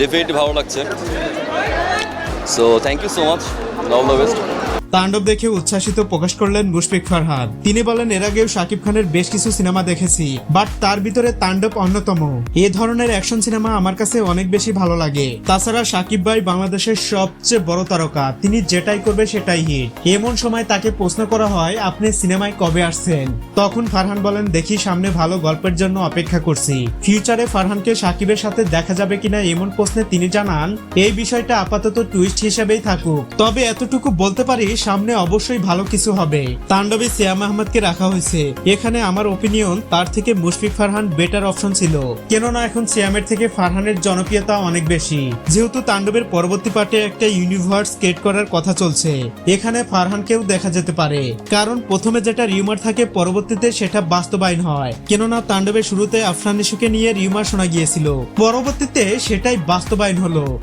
Definitely ভালো লাগছে। So thank you so much all the best তাণ্ডব দেখে উচ্ছ্বাসিত প্রকাশ করলেন মুশফিক ফারহাদ তিনি বলেন, এর আগেও শাকিব খানের বেশ কিছু সিনেমা দেখেছি, বাট তার ভিতরে তাণ্ডব অন্যতম। এ ধরনের অ্যাকশন সিনেমা আমার কাছে অনেক বেশি ভালো লাগে। তাছাড়া শাকিব ভাই বাংলাদেশের সবচেয়ে বড় তারকা। তিনি যেটাই করবে সেটাই হিট। এমন সময় তাকে প্রশ্ন করা হয়, আপনি সিনেমায় কবে আসছেন? তখন ফারহান বলেন, দেখি সামনে ভালো গল্পের জন্য অপেক্ষা করছি। ফিউচারে ফারহানকে সাকিবের সাথে দেখা যাবে কিনা এমন প্রশ্নে তিনি জানান, এই বিষয়টা আপাতত টুইস্ট হিসেবেই থাকুক। তবে এতটুকু বলতে পারি সামনে অবশ্যই ভালো কিছু হবে। তাণ্ডবে সিয়াম আহমদকে রাখা হয়েছে। এখানে আমার ওপিনিয়ন তার থেকে মুশফিক ফারহান বেটার অপশন ছিল। কেননা এখন সিয়ামের থেকে ফারহানের জনপ্রিয়তা অনেক বেশি। যেহেতু তাণ্ডবের পরবর্তী পার্টে একটা ইউনিভার্স ক্রিয়েট করার কথা চলছে। এখানে ফারহানকেও দেখা যেতে পারে। কারণ প্রথমে যেটা রিউমার থাকে, পরবর্তীতে সেটা বাস্তবায়ন হয়। কেননা তাণ্ডবের শুরুতে আফরান নিশুকে নিয়ে রিউমার শোনা গিয়েছিল। পরবর্তীতে সেটাই বাস্তবায়ন হলো।